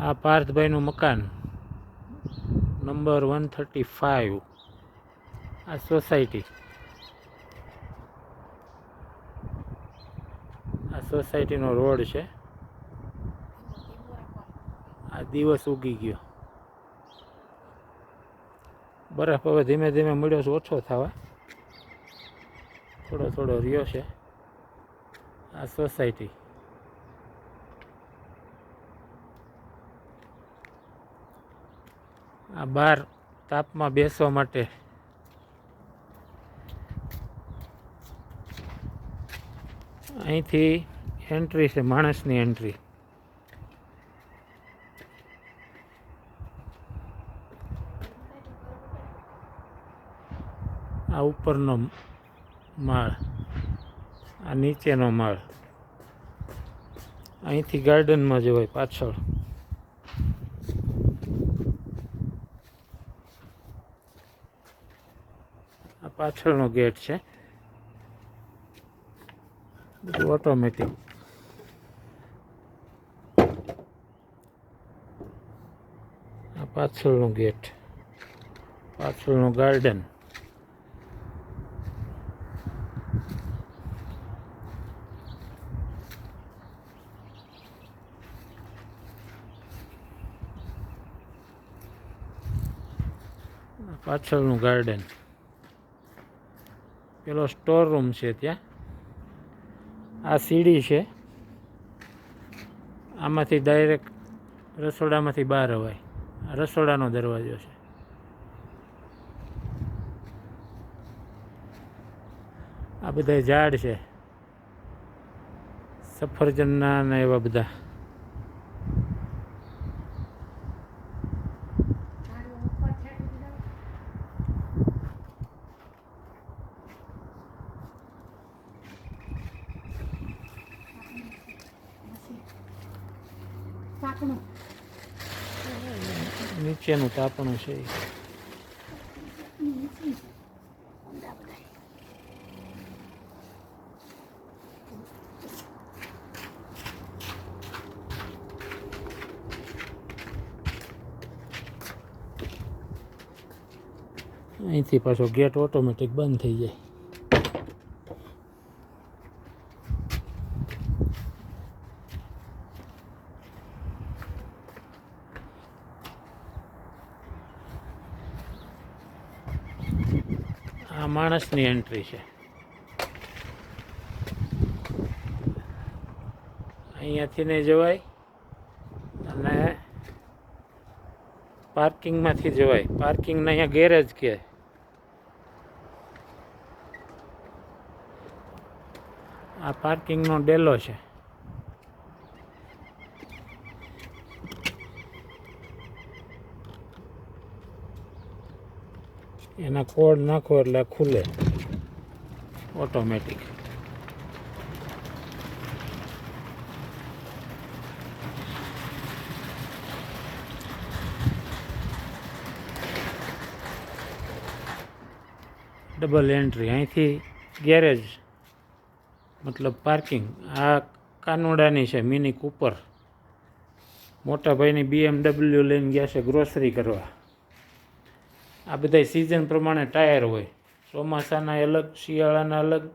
આ પાર્થભાઈનું મકાન. નંબર વન થર્ટી ફાઇવ આ સોસાયટી આ સોસાયટીનો રોડ છે. આ દિવસ ઉગી ગયો. બરફ હવે ધીમે ધીમે મળ્યો છે, ઓછો થવા. થોડો થોડો રહ્યો છે. આ સોસાયટી આ બહાર તાપમાં બેસવા માટે. અહીંથી એન્ટ્રી છે, માણસની એન્ટ્રી. આ ઉપરનો માળ, આ નીચેનો માળ. અહીંથી ગાર્ડનમાં જવાય પાછળ. આ પાછળનો ગેટ છે. બધું ઓટોમેટિક આ પાછળનો ગેટ. પાછળનું ગાર્ડન પાછળનું ગાર્ડન પેલો સ્ટોર રૂમ છે ત્યાં. આ સીડી છે. આમાંથી ડાયરેક્ટ રસોડામાંથી બહાર અવાય. રસોડાનો દરવાજો છે. આ બધા ઝાડ છે. સફરજનના ને એવા બધા. નીચેનું તાપણું છે અહીંથી પાછો ગેટ ઓટોમેટિક બંધ થઈ જાય. આ માણસની એન્ટ્રી છે. અહીંયાથી ને જવાય અને પાર્કિંગમાંથી જવાય. પાર્કિંગને અહીંયા ગેરેજ કે આ પાર્કિંગનો ડેલો છે. એના કોડ નાખો એટલે ખુલે. ઓટોમેટિક ડબલ એન્ટ્રી અહીંથી ગેરેજ મતલબ પાર્કિંગ આ કાનોડાની છે મિની કૂપર મોટા ભાઈની બીએમડબલ્યુ લઈને ગયા છે ગ્રોસરી કરવા. આ બધા સિઝન પ્રમાણે ટાયર હોય. ચોમાસાના અલગ શિયાળાના અલગ